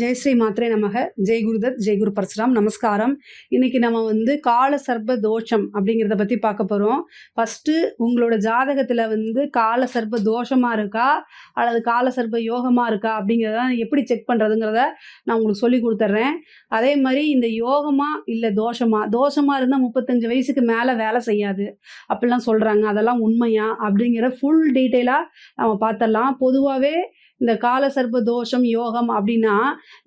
ஜெய் ஸ்ரீ மாத்ரே நமக. ஜெய் குருதத் ஜெய் குரு பரசுராம். நமஸ்காரம். இன்னைக்கு நம்ம வந்து கால சர்ப தோஷம் அப்படிங்கிறத பற்றி பார்க்க போகிறோம் ஃபஸ்ட்டு உங்களோட ஜாதகத்தில் வந்து கால சர்ப தோஷமாக இருக்கா? அல்லது கால சர்ப யோகமாக இருக்கா? அப்படிங்கிறத எப்படி செக் பண்ணுறதுங்கிறத நான் உங்களுக்கு சொல்லி கொடுத்துட்றேன் அதே மாதிரி இந்த யோகமா இல்லை தோஷமா? தோஷமாக இருந்தால் முப்பத்தஞ்சு வயசுக்கு மேலே வேலை செய்யாது. அப்படிலாம் சொல்கிறாங்க அதெல்லாம் உண்மையா? அப்படிங்கிற ஃபுல் டீட்டெயிலாக நம்ம பார்த்துடலாம். பொதுவாகவே இந்த காலசர்ப்ப தோஷம் யோகம் அப்படின்னா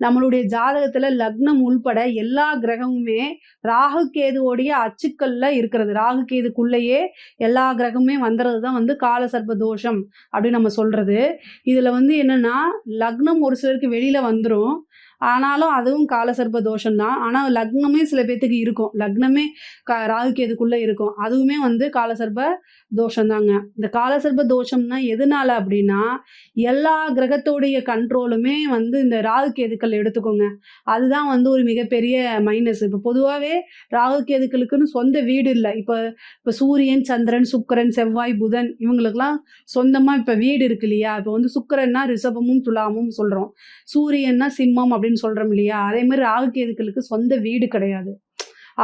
நம்மளுடைய ஜாதகத்தில் லக்னம் உள்பட எல்லா கிரகமுமே ராகு கேதுவோடைய அச்சுக்கல்ல இருக்கிறது. ராகு கேதுக்குள்ளேயே எல்லா கிரகமுமே வந்துறது தான் வந்து காலசர்ப்ப தோஷம் அப்படின்னு நம்ம சொல்கிறது இதில் வந்து என்னென்னா லக்னம் ஒரு சிலருக்கு வெளியில் வந்துடும் ஆனாலும் அதுவும் காலசர்ப தோஷம் தான் ஆனால் லக்னமே சில பேர்த்துக்கு இருக்கும். லக்னமே க ராகு கேதுக்குள்ளே இருக்கும். அதுவுமே வந்து காலசர்ப தோஷம் தாங்க இந்த காலசர்ப தோஷம்னா எதனால அப்படின்னா எல்லா கிரகத்தோடைய கண்ட்ரோலுமே வந்து இந்த ராகுக்கேதுக்கள் எடுத்துக்கோங்க. அதுதான் வந்து ஒரு மிகப்பெரிய மைனஸ் இப்போ பொதுவாகவே ராகு கேதுக்களுக்குன்னு சொந்த வீடு இல்லை. இப்போ இப்போ சூரியன் சந்திரன் சுக்கரன் செவ்வாய் புதன் இவங்களுக்கெல்லாம் சொந்தமாக இப்போ வீடு இருக்கு இல்லையா? இப்போ வந்து சுக்கரன்னா ரிஷபமும் துலாமும் சொல்கிறோம் சூரியன்னா சிம்மம் அப்படின்னு சொல்கிறோம் இல்லையா? அதே மாதிரி ராகு கேதுக்களுக்கு சொந்த வீடு கிடையாது.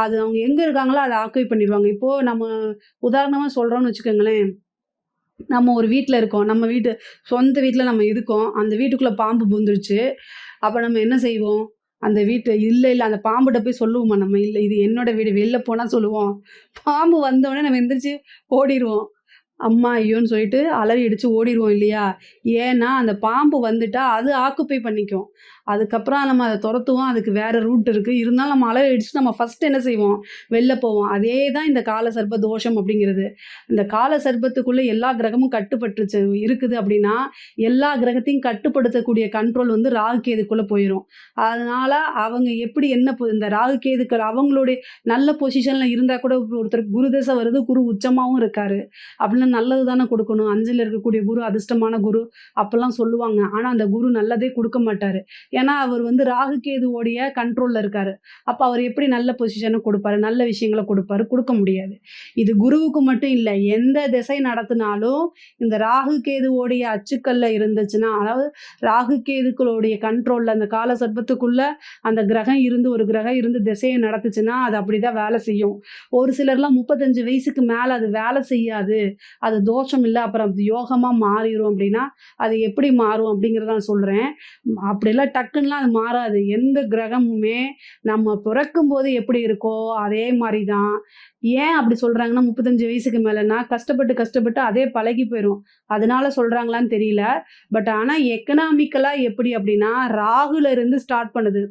அது அவங்க எங்கே இருக்காங்களோ அதை ஆக்குவை பண்ணிடுவாங்க. இப்போது நம்ம உதாரணமாக சொல்கிறோம்னு வச்சுக்கோங்களேன். நம்ம ஒரு வீட்டில் இருக்கோம். நம்ம வீட்டு சொந்த வீட்டில் நம்ம இருக்கோம். அந்த வீட்டுக்குள்ளே பாம்பு புந்துருச்சு. அப்போ நம்ம என்ன செய்வோம்? அந்த வீட்டு இல்லை இல்லை அந்த பாம்புகிட்ட போய் சொல்லுவோமா நம்ம? இல்லை இது என்னோட வீடு. வெளில போனால் சொல்லுவோம். பாம்பு வந்தோடனே நம்ம எந்திரிச்சு ஓடிடுவோம் அம்மா ஐயோன்னு சொல்லிட்டு அலறி அடித்து ஓடிடுவோம் இல்லையா? ஏன்னா அந்த பாம்பு வந்துட்டா அது ஆக்குப்பை பண்ணிக்கும். அதுக்கப்புறம் நம்ம அதை துரத்துவோம். அதுக்கு வேறு ரூட் இருக்குது இருந்தாலும் நம்ம அலறி அடிச்சு நம்ம ஃபர்ஸ்ட் என்ன செய்வோம்? வெளில போவோம். அதே தான் இந்த கால சர்ப்ப தோஷம் அப்படிங்கிறது. இந்த கால சர்ப்பத்துக்குள்ளே எல்லா கிரகமும் கட்டுப்பட்டுச்சு இருக்குது அப்படின்னா எல்லா கிரகத்தையும் கட்டுப்படுத்தக்கூடிய கண்ட்ரோல் வந்து ராகு கேதுக்குள்ளே போயிடும் அதனால் அவங்க எப்படி என்ன இந்த ராகு கேதுக்கள் அவங்களுடைய நல்ல பொசிஷனில் இருந்தால் கூட ஒருத்தர் குரு தசை வருது குரு உச்சமாகவும் இருக்காரு. அப்படின்னா நல்லது தானே கொடுக்கணும். அஞ்சில் இருக்கக்கூடிய குரு அதிர்ஷ்டமான குரு அப்பெல்லாம் சொல்லுவாங்க. ஆனால் அந்த குரு நல்லதே கொடுக்க மாட்டார். ஏன்னா அவர் வந்து ராகு கேதுவோடைய கண்ட்ரோலில் இருக்காரு. அப்போ அவர் எப்படி நல்ல பொசிஷனை கொடுப்பாரு? நல்ல விஷயங்களை கொடுப்பாரு? கொடுக்க முடியாது. இது குருவுக்கு மட்டும் இல்லை எந்த திசை நடத்தினாலும் இந்த ராகு கேதுவோடைய அச்சுக்கல்ல இருந்துச்சுன்னா அதாவது ராகு கேதுக்களுடைய கண்ட்ரோலில் அந்த கால சர்ப்பத்துக்குள்ள அந்த கிரகம் இருந்து ஒரு கிரகம் இருந்து திசையை நடத்துச்சுன்னா அது அப்படிதான் வேலை செய்யும். ஒரு சிலர்லாம் முப்பத்தஞ்சு வயசுக்கு மேலே அது வேலை செய்யாது. அது தோஷம் இல்லை அப்புறம் அது யோகமாக மாறிடும் அப்படின்னா அது எப்படி மாறும் அப்படிங்கிறத நான் சொல்கிறேன் அப்படிலாம் டக்குன்னுலாம் அது மாறாது. எந்த கிரகமுமே நம்ம பிறக்கும் போது எப்படி இருக்கோ அதே மாதிரி தான் ஏன் அப்படி சொல்கிறாங்கன்னா முப்பத்தஞ்சு வயசுக்கு மேலேனா கஷ்டப்பட்டு கஷ்டப்பட்டு அதே பழகி போயிடும் அதனால சொல்கிறாங்களான்னு தெரியல. பட் ஆனால் எக்கனாமிக்கலாக எப்படி அப்படின்னா ராகுல இருந்து ஸ்டார்ட் பண்ணுது.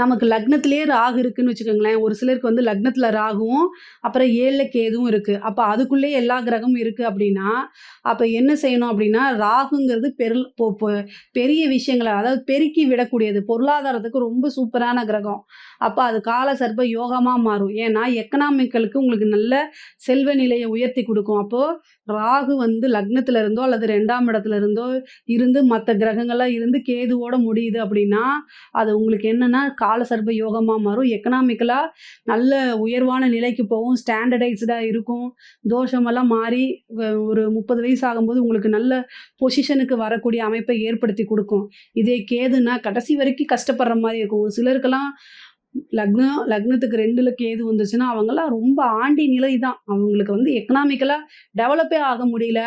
நமக்கு லக்னத்திலேயே ராகு இருக்குன்னு வச்சுக்கோங்களேன். ஒரு சிலருக்கு வந்து லக்னத்தில் ராகுவும் அப்புறம் ஏழில் கேதுவும் இருக்குது அப்போ அதுக்குள்ளேயே எல்லா கிரகமும் இருக்குது அப்படின்னா அப்போ என்ன செய்யணும் அப்படின்னா ராகுங்கிறது பெரு பெரிய விஷயங்களை அதாவது பெருக்கி விடக்கூடியது. பொருளாதாரத்துக்கு ரொம்ப சூப்பரான கிரகம். அப்போ அது கால சர்ப்ப யோகமாக மாறும். ஏன்னா எக்கனாமிக்கலுக்கு உங்களுக்கு நல்ல செல்வ நிலையை உயர்த்தி கொடுக்கும். அப்போது ராகு வந்து லக்னத்தில் இருந்தோ அல்லது ரெண்டாம் இடத்துல இருந்தோ இருந்து மற்ற கிரகங்கள்லாம் இருந்து கேதுவோட முடியுது அப்படின்னா அது உங்களுக்கு என்னன்னா கால சர்ப்ப யோகமாக மாறும் எக்கனாமிக்கலாக நல்ல உயர்வான நிலைக்கு போகும். ஸ்டாண்டர்டைஸ்டாக இருக்கும். தோஷமெல்லாம் மாறி ஒரு முப்பது வயசு ஆகும்போது உங்களுக்கு நல்ல பொசிஷனுக்கு வரக்கூடிய அமைப்பை ஏற்படுத்தி கொடுக்கும். இதே கேதுன்னா கடைசி வரைக்கும் கஷ்டப்படுற மாதிரி இருக்கும். ஒரு சிலருக்கெல்லாம் லக்னம் லக்னத்துக்கு ரெண்டுல கேது வந்துச்சுன்னா அவங்கெல்லாம் ரொம்ப ஆண்டி நிலை தான் அவங்களுக்கு வந்து எக்கனாமிக்கலாக டெவலப்பே ஆக முடியல.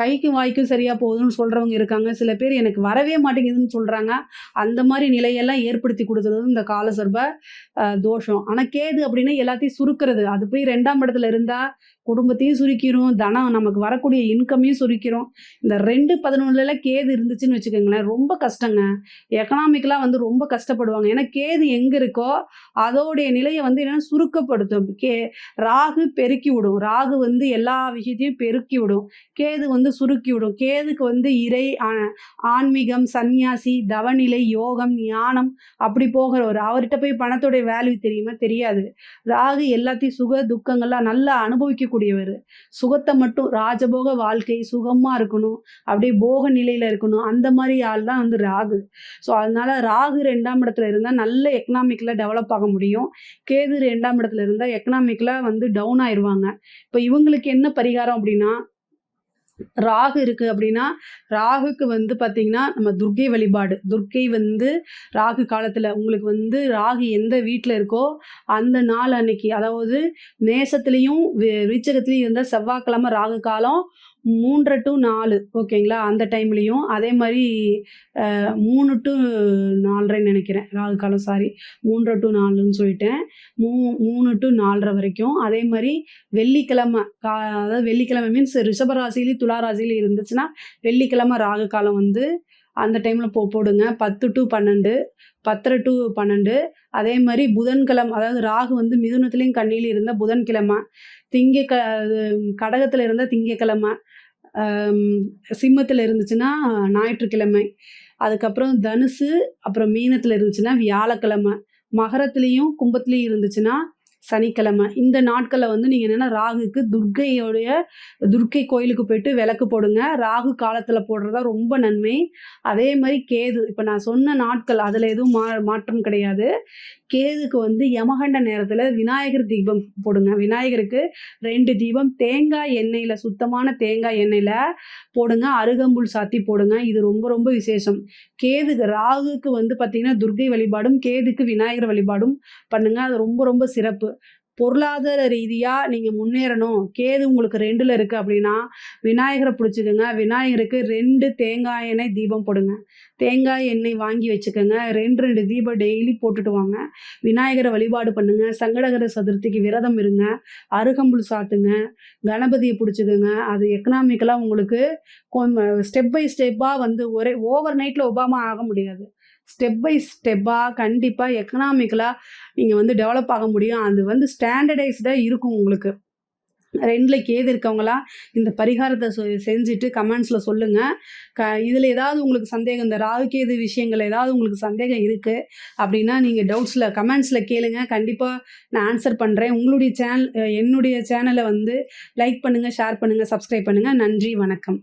கைக்கும் வாய்க்கும் சரியாக போகுதுன்னு சொல்கிறவங்க இருக்காங்க. சில பேர் எனக்கு வரவே மாட்டேங்குதுன்னு சொல்கிறாங்க அந்த மாதிரி நிலையெல்லாம் ஏற்படுத்தி கொடுத்துறது இந்த கால சர்ப தோஷம். ஆனால் கேது அப்படின்னா எல்லாத்தையும் சுருக்கிறது. அது போய் ரெண்டாம் இடத்துல இருந்தால் குடும்பத்தையும் சுருக்கிரும் தனம் நமக்கு வரக்கூடிய இன்கமையும் சுருக்கிறோம். இந்த ரெண்டு பதினொன்றுல கேது இருந்துச்சுன்னு வச்சுக்கோங்களேன் ரொம்ப கஷ்டங்க. எக்கனாமிக்கலாக வந்து ரொம்ப கஷ்டப்படுவாங்க. ஏன்னா கேது எங்கே இருக்கோ அதோடைய நிலையை வந்து என்னன்னா சுருக்கப்படுத்தும். கே ராகு பெருக்கி விடும். ராகு வந்து எல்லா விஷயத்தையும் பெருக்கி விடும். கேது வந்து சுருக்கி விடும். கேதுக்கு வந்து இறை ஆ- ஆன்மீகம் சன்னியாசி தவநிலை யோகம் ஞானம் அப்படி போகிறவர். அவர்கிட்ட போய் பணத்தோடைய வேல்யூ தெரியுமா? தெரியாது. ராகு எல்லாத்தையும் சுக துக்கங்கள்லாம் நல்லா அனுபவிக்க அனுபவிக்கக்கூடியவர் சுகத்தை மட்டும் ராஜபோக வாழ்க்கை சுகமாக இருக்கணும். அப்படியே போக நிலையில் இருக்கணும். அந்த மாதிரி ஆள் தான் வந்து ராகு. ஸோ அதனால ராகு ரெண்டாம் இடத்துல இருந்தால் நல்ல எக்கனாமிக்கில் டெவலப் ஆக முடியும். கேது ரெண்டாம் இடத்துல இருந்தால் எக்கனாமிக்கில் வந்து டவுன் ஆயிடுவாங்க. இப்போ இவங்களுக்கு என்ன பரிகாரம் அப்படின்னா ராகு இருக்குது அப்படின்னா ராகுக்கு வந்து பார்த்திங்கன்னா நம்ம துர்க்கை வழிபாடு. துர்க்கை வந்து ராகு காலத்தில் உங்களுக்கு வந்து ராகு எந்த வீட்டில் இருக்கோ அந்த நாள் அன்னைக்கு அதாவது நேசத்துலேயும் விருச்சகத்துலேயும் இருந்தால் செவ்வாய்க்கிழமை ராகு காலம் மூன்றரை டு நாலு ஓகேங்களா? அந்த டைம்லேயும் அதே மாதிரி மூணு டு நாலரைன்னு நினைக்கிறேன். ராகு காலம் சாரி மூன்றரை டு நாலுன்னு சொல்லிட்டேன். மூ மூணு டு நாலரை வரைக்கும். அதே மாதிரி வெள்ளிக்கிழமை கா அதாவது வெள்ளிக்கிழமை மீன்ஸ் ரிஷபராசிலேயும் துளாராசிலையும் இருந்துச்சுன்னா வெள்ளிக்கிழமை ராகு காலம் வந்து அந்த டைமில் போ போடுங்க. பத்து டு பன்னெண்டு பத்தரை டு பன்னெண்டு. அதே மாதிரி புதன்கிழமை அதாவது ராகு வந்து மிதுனத்துலேயும் கண்ணிலையும் இருந்த புதன்கிழமை திங்க க கடகத்தில் இருந்த திங்கக்கிழமை சிம்மத்தில் இருந்துச்சுன்னா ஞாயிற்றுக்கிழமை. அதுக்கப்புறம் தனுசு அப்புறம் மீனத்தில் இருந்துச்சுன்னா வியாழக்கிழமை. மகரத்துலேயும் கும்பத்துலேயும் இருந்துச்சுன்னா சனிக்கிழமை. இந்த நாட்களில் வந்து நீங்கள் என்னென்னா ராகுக்கு துர்கையோடைய துர்க்கை கோயிலுக்கு போயிட்டு விளக்கு போடுங்க. ராகு காலத்தில் போடுறதா ரொம்ப நன்மை. அதே மாதிரி கேது இப்போ நான் சொன்ன நாட்கள் அதில் எதுவும் மா மாற்றம் கிடையாது. கேதுக்கு வந்து யமகண்ட நேரத்தில் விநாயகர் தீபம் போடுங்க. விநாயகருக்கு ரெண்டு தீபம். தேங்காய் எண்ணெயில் சுத்தமான தேங்காய் எண்ணெயில் போடுங்க. அருகம்புல் சாத்தி போடுங்க. இது ரொம்ப ரொம்ப விசேஷம். கேதுக்கு ராகுக்கு வந்து பார்த்திங்கன்னா துர்க்கை வழிபாடும் கேதுக்கு விநாயகர் வழிபாடும் பண்ணுங்க. அது ரொம்ப ரொம்ப சிறப்பு. பொருளாதார ரீதியாக நீங்கள் முன்னேறணும். கேது உங்களுக்கு ரெண்டில் இருக்குது அப்படின்னா விநாயகரை பிடிச்சிக்கோங்க. விநாயகருக்கு ரெண்டு தேங்காய் எண்ணெய் தீபம் போடுங்க. தேங்காய் எண்ணெய் வாங்கி வச்சுக்கோங்க. ரெண்டு ரெண்டு தீபம் டெய்லி போட்டுட்டு வாங்க. விநாயகரை வழிபாடு பண்ணுங்க. சங்கடகர சதுர்த்திக்கு விரதம் இருங்க. அருகம்புல் சாத்துங்க. கணபதியை பிடிச்சிக்கோங்க. அது எக்கனாமிக்கலாக உங்களுக்கு ஸ்டெப் பை ஸ்டெப்பாக வந்து ஒரே ஓவர் நைட்டில் ஒபாமா ஆக முடியாது. ஸ்டெப் பை ஸ்டெப்பாக கண்டிப்பாக எக்கனாமிக்கலாக நீங்கள் வந்து டெவலப் ஆக முடியும். அது வந்து ஸ்டாண்டர்டைஸ்டாக இருக்கும் உங்களுக்கு. ரெண்டில் கேது இருக்கவங்களா இந்த பரிகாரத்தை செஞ்சுட்டு கமெண்ட்ஸில் சொல்லுங்கள் க இதில் ஏதாவது உங்களுக்கு சந்தேகம் இந்த ராகு கேது விஷயங்கள் ஏதாவது உங்களுக்கு சந்தேகம் இருக்குது அப்படின்னா நீங்கள் டவுட்ஸில் கமெண்ட்ஸில் கேளுங்க. கண்டிப்பாக நான் ஆன்சர் பண்ணுறேன் உங்களுடைய சேனல் என்னுடைய சேனலை வந்து லைக் பண்ணுங்கள் ஷேர் பண்ணுங்கள் சப்ஸ்கிரைப் பண்ணுங்கள் நன்றி வணக்கம்.